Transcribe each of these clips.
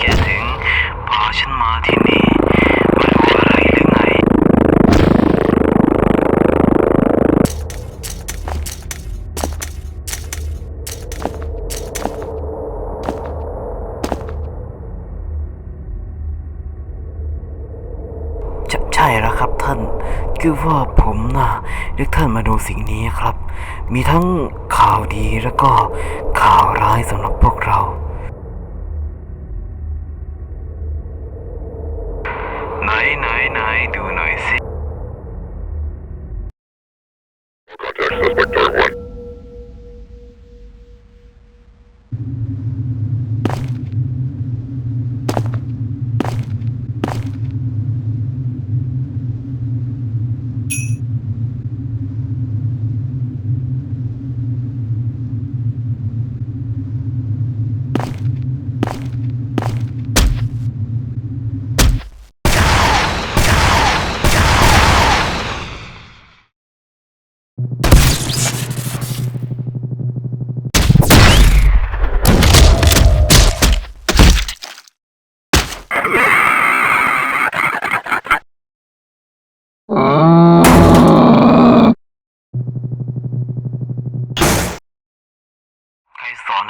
แกถึงพาฉันมาที่นี่ไม่รู้อะไรหรือไงใช่ใช่แล้วครับท่าน คือว่าผมนะเรียกท่านมาดูสิ่งนี้ครับ มีทั้งข่าวดีแล้วก็ข่าวร้ายสำหรับพวกเรา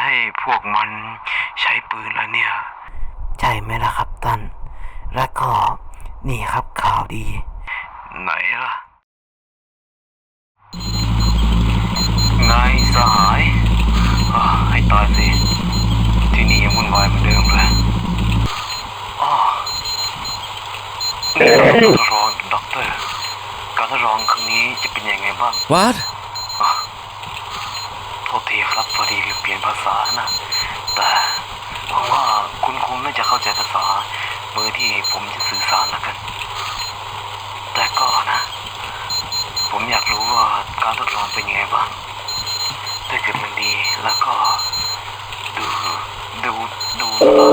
ให้พวกมันใช้ปืนแล้วเนี่ย ใช่ไหมล่ะครับท่าน แล้วก็นี่ครับข่าวดี ไหนล่ะ นายสหายอ่าให้ตายสิ ที่นี่ยังวุ่นวายเหมือนเดิมเลยอ้อนี่การทดลองด็อกเตอร์ การทดลองครั้งนี้จะเป็นยังไงบ้าง What? โทษทีครับพอดีลืมเปลี่ยน ภาษานะแต่หวังว่าคุณคงน่าจะเข้าใจภาษาเมื่อที่ผมจะสื่อสารแล้วกัน แต่ก็นะ ผมอยากรู้ว่าการทดลองเป็นยังไงบ้าง ถ้าเกิดมันดีแล้วก็ดูดูดูแล้ว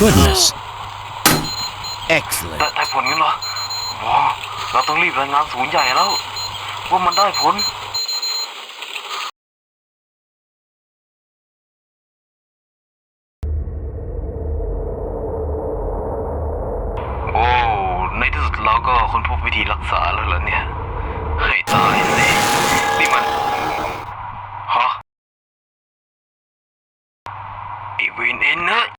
goodness. Excellent. ได้ได้ผลกันเหรอว้าวเราต้องรีบรายงานศูนย์ใหญ่แล้ว ว่ามันได้ผล โอ้ ในที่สุดเราก็ค้นพบวิธีรักษาแล้วเหรอเนี่ย ให้ตายสินี่มัน ฮะไอเวนเอ็นเนอร์